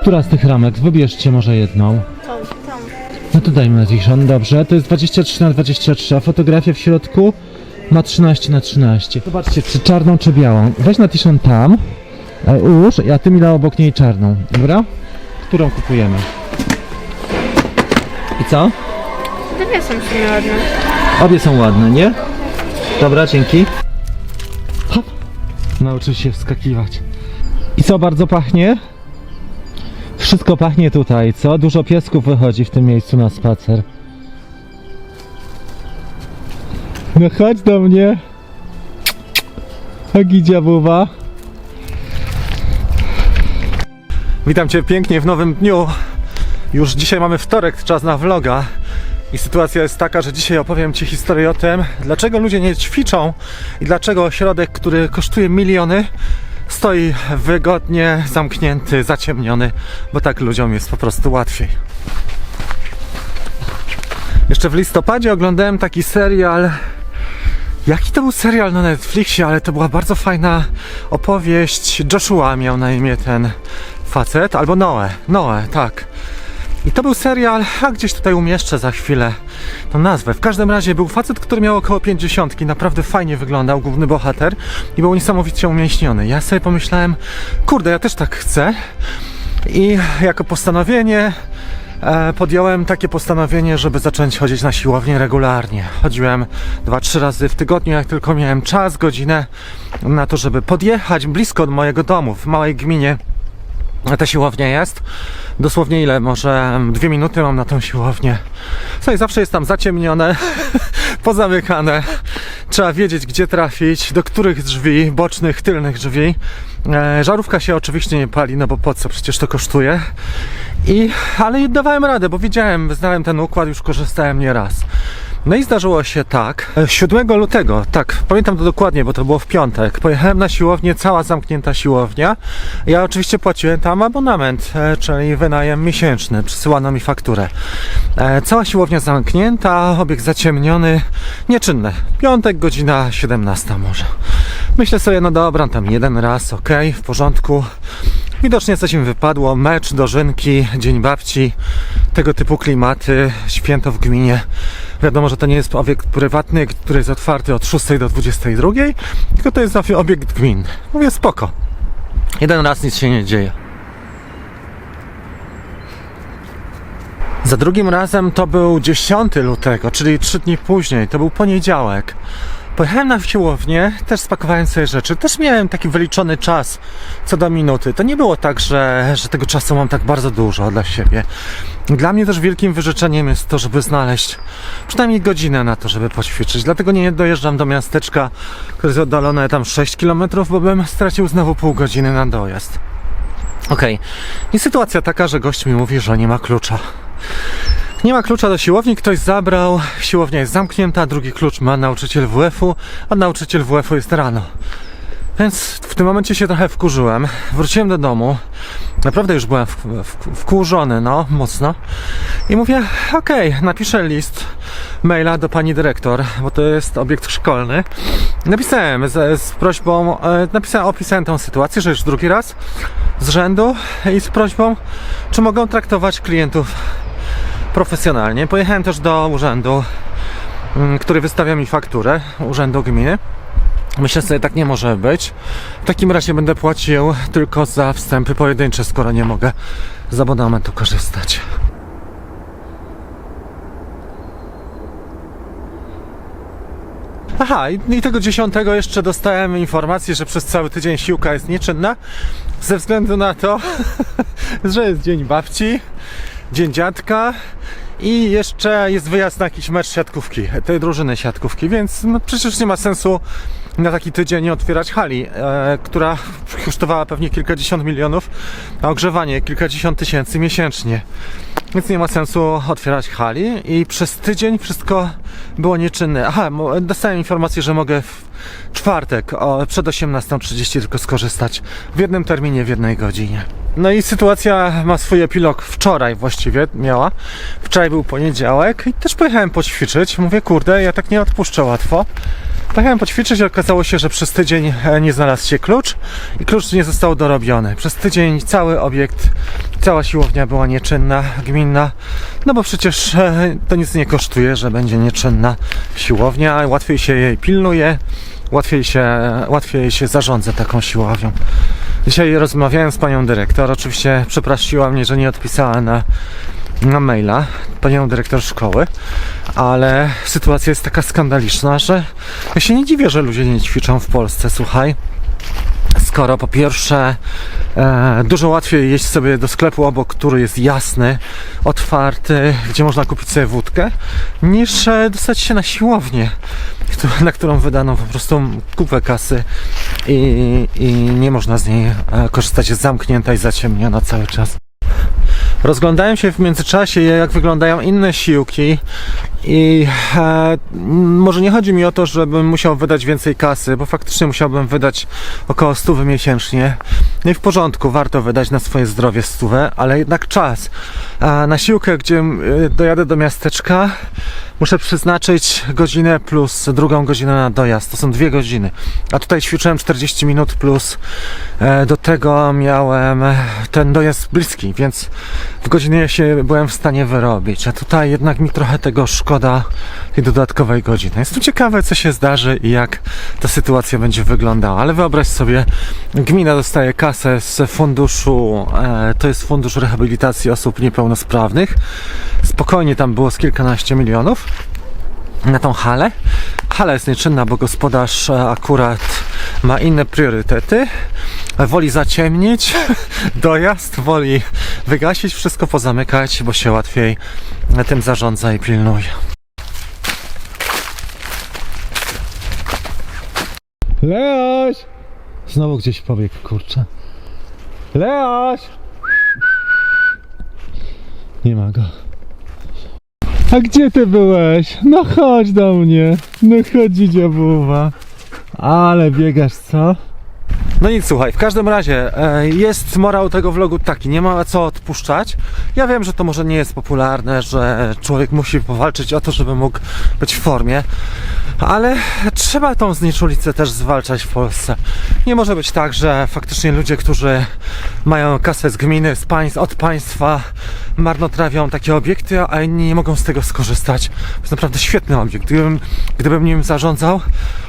Która z tych ramek? Wybierzcie może jedną. Tą, tą. No to dajmy na Tishon, dobrze. To jest 23 na 23, a fotografia w środku ma 13 na 13. Zobaczcie, czy czarną, czy białą. Weź na Tishon tam, e, ułóż, a ty Mila obok niej czarną, dobra? Którą kupujemy? I co? Dwie są w sumie ładne. Obie są ładne, nie? Dobra, dzięki. Hop. Nauczył się wskakiwać. I co bardzo pachnie? Wszystko pachnie tutaj, co? Dużo piesków wychodzi w tym miejscu na spacer. No chodź do mnie. Agidzia buwa. Witam Cię pięknie w nowym dniu. Już dzisiaj mamy wtorek, czas na vloga. I sytuacja jest taka, że dzisiaj opowiem Ci historię o tym, dlaczego ludzie nie ćwiczą i dlaczego ośrodek, który kosztuje miliony, stoi wygodnie zamknięty, zaciemniony, bo tak ludziom jest po prostu łatwiej. Jeszcze w listopadzie oglądałem taki serial. Jaki to był serial na Netflixie, ale to była bardzo fajna opowieść. Joshua miał na imię ten facet, albo Noe. Noe, tak. I to był serial, a gdzieś tutaj umieszczę za chwilę tą nazwę. W każdym razie był facet, który miał około 50, naprawdę fajnie wyglądał, główny bohater i był niesamowicie umięśniony. Ja sobie pomyślałem, kurde, ja też tak chcę. I jako postanowienie e, podjąłem takie postanowienie, żeby zacząć chodzić na siłownię regularnie. Chodziłem 2-3 razy w tygodniu, jak tylko miałem czas, godzinę na to, żeby podjechać blisko od mojego domu, w małej gminie ta siłownia jest. Dosłownie ile? Może dwie minuty mam na tą siłownię. Słuchaj, zawsze jest tam zaciemnione, pozamykane. Trzeba wiedzieć, gdzie trafić, do których drzwi, bocznych, tylnych drzwi. E, żarówka się oczywiście nie pali, no bo po co? Przecież to kosztuje. I, ale dawałem radę, bo wiedziałem, znałem ten układ, już korzystałem nie raz. No i zdarzyło się tak. e, 7 lutego, tak, pamiętam to dokładnie, bo to było w piątek. Pojechałem na siłownię, cała zamknięta siłownia. Ja oczywiście płaciłem tam abonament, e, czyli wynajem miesięczny. Przysyłano mi fakturę. E, Cała siłownia zamknięta, obieg zaciemniony, nieczynne. Piątek, godzina 17 może. Myślę sobie, no dobra, tam jeden raz, ok, w porządku. Widocznie coś im wypadło, mecz, dożynki, dzień babci, tego typu klimaty, święto w gminie. Wiadomo, że to nie jest obiekt prywatny, który jest otwarty od 6 do 22, tylko to jest obiekt gminny. Mówię, spoko. Jeden raz nic się nie dzieje. Za drugim razem to był 10 lutego, czyli 3 dni później, to był poniedziałek. Pojechałem na siłownię, też spakowałem sobie rzeczy, też miałem taki wyliczony czas co do minuty. To nie było tak, że, że tego czasu mam tak bardzo dużo dla siebie. Dla mnie też wielkim wyrzeczeniem jest to, żeby znaleźć przynajmniej godzinę na to, żeby poćwiczyć. Dlatego nie dojeżdżam do miasteczka, które jest oddalone tam 6 km, bo bym stracił znowu pół godziny na dojazd. Okej. I sytuacja taka, że gość mi mówi, że nie ma klucza. Nie ma klucza do siłowni, ktoś zabrał, siłownia jest zamknięta, drugi klucz ma nauczyciel WF-u, a nauczyciel WF-u jest rano. Więc w tym momencie się trochę wkurzyłem. Wróciłem do domu. Naprawdę już byłem w, w, wkurzony, no, mocno. I mówię, okej, napiszę list maila do pani dyrektor, bo to jest obiekt szkolny. Napisałem z, z prośbą, e, napisałem, opisałem tą sytuację, że już drugi raz z rzędu i z prośbą, czy mogą traktować klientów profesjonalnie. Pojechałem też do urzędu, mm, który wystawia mi fakturę, urzędu gminy. Myślę sobie, tak nie może być. W takim razie będę płacił tylko za wstępy pojedyncze, skoro nie mogę z abonamentu korzystać. Aha, i, i tego dziesiątego jeszcze dostałem informację, że przez cały tydzień siłka jest nieczynna, ze względu na to, że jest dzień babci, dzień dziadka i jeszcze jest wyjazd na jakiś mecz siatkówki, tej drużyny siatkówki, więc no, przecież nie ma sensu na taki tydzień nie otwierać hali, e, która kosztowała pewnie kilkadziesiąt milionów, a ogrzewanie kilkadziesiąt tysięcy miesięcznie. Więc nie ma sensu otwierać hali i przez tydzień wszystko było nieczynne. Aha, dostałem informację, że mogę w czwartek o, przed 18.30 tylko skorzystać w jednym terminie, w jednej godzinie. No i sytuacja ma swój epilog wczoraj właściwie miała. Wczoraj był poniedziałek i też pojechałem poćwiczyć. Mówię, kurde, ja tak nie odpuszczę łatwo. Pojechałem poćwiczyć i okazało się, że przez tydzień e, nie znalazł się klucz i klucz nie został dorobiony. Przez tydzień cały obiekt, cała siłownia była nieczynna, gminna, no bo przecież e, to nic nie kosztuje, że będzie nieczynna siłownia, łatwiej się jej pilnuje, łatwiej się, łatwiej się zarządza taką siłownią. Dzisiaj rozmawiałem z panią dyrektor, oczywiście przeprosiła mnie, że nie odpisała na, na maila, panią dyrektor szkoły, ale sytuacja jest taka skandaliczna, że ja się nie dziwię, że ludzie nie ćwiczą w Polsce, słuchaj. Skoro po pierwsze e, dużo łatwiej jeść sobie do sklepu obok, który jest jasny, otwarty, gdzie można kupić sobie wódkę, niż e, dostać się na siłownię, na którą wydano po prostu kupę kasy i, i nie można z niej e, korzystać, jest zamknięta i zaciemniona cały czas. Rozglądałem się w międzyczasie, jak wyglądają inne siłki i e, może nie chodzi mi o to, żebym musiał wydać więcej kasy, bo faktycznie musiałbym wydać około 100 miesięcznie. No i w porządku, warto wydać na swoje zdrowie stówę, ale jednak czas. A na siłkę, gdzie e, dojadę do miasteczka, muszę przeznaczyć godzinę plus drugą godzinę na dojazd. To są dwie godziny. A tutaj ćwiczyłem 40 minut plus e, do tego miałem ten dojazd bliski, więc w godzinie się byłem w stanie wyrobić. A tutaj jednak mi trochę tego szkoda tej dodatkowej godziny. Jestem ciekawy, co się zdarzy i jak ta sytuacja będzie wyglądała. Ale wyobraź sobie, gmina dostaje kasę z funduszu, e, to jest fundusz rehabilitacji osób niepełnosprawnych. Spokojnie tam było z kilkanaście milionów na tą halę. Hala jest nieczynna, bo gospodarz e, akurat ma inne priorytety. Woli zaciemnić dojazd, woli wygasić, wszystko pozamykać, bo się łatwiej tym zarządza i pilnuje. Leoś! Znowu gdzieś pobiegł, kurczę. Leoś! Nie ma go. A gdzie ty byłeś? No chodź do mnie. No chodź dziabuwa. Ale biegasz, co? No nic, słuchaj, w każdym razie e, jest morał tego vlogu taki, nie ma co odpuszczać. Ja wiem, że to może nie jest popularne, że człowiek musi powalczyć o to, żeby mógł być w formie, ale trzeba tą znieczulicę też zwalczać w Polsce. Nie może być tak, że faktycznie ludzie, którzy mają kasę z gminy, z państw, od państwa, marnotrawią takie obiekty, a inni nie mogą z tego skorzystać. To jest naprawdę świetny obiekt. Gdybym, gdybym nim zarządzał,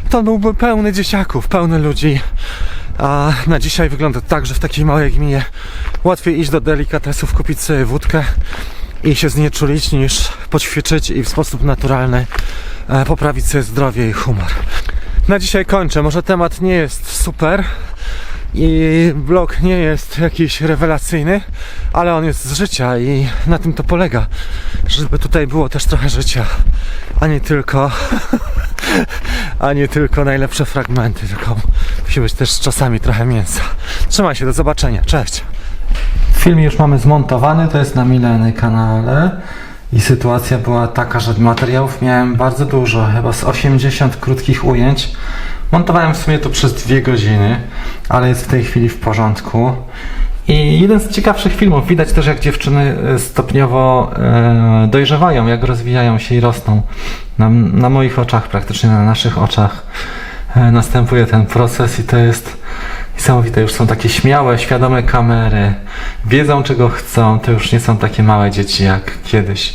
to byłby pełny dzieciaków, pełny ludzi. A na dzisiaj wygląda tak, że w takiej małej gminie łatwiej iść do delikatesów, kupić sobie wódkę i się znieczulić, niż poćwiczyć i w sposób naturalny e, poprawić sobie zdrowie i humor. Na dzisiaj kończę. Może temat nie jest super i vlog nie jest jakiś rewelacyjny, ale on jest z życia i na tym to polega, żeby tutaj było też trochę życia, a nie tylko a nie tylko najlepsze fragmenty, tylko musi być też czasami trochę mięsa. Trzymaj się, do zobaczenia, cześć! Film już mamy zmontowany, to jest na Mileny kanale i sytuacja była taka, że materiałów miałem bardzo dużo, chyba z 80 krótkich ujęć. Montowałem w sumie to przez dwie godziny, ale jest w tej chwili w porządku. I jeden z ciekawszych filmów, widać też jak dziewczyny e, stopniowo e, dojrzewają, jak rozwijają się i rosną. Na, na moich oczach, praktycznie na naszych oczach e, następuje ten proces i to jest niesamowite. Już są takie śmiałe, świadome kamery, wiedzą czego chcą, to już nie są takie małe dzieci jak kiedyś.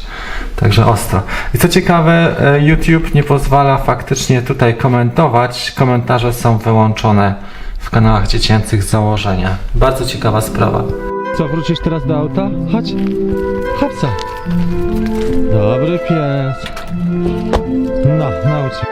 Także ostro. I co ciekawe, YouTube nie pozwala faktycznie tutaj komentować. Komentarze są wyłączone w kanałach dziecięcych z założenia. Bardzo ciekawa sprawa. Co, wrócisz teraz do auta? Chodź. Chodź. Dobry pies. No, naucz.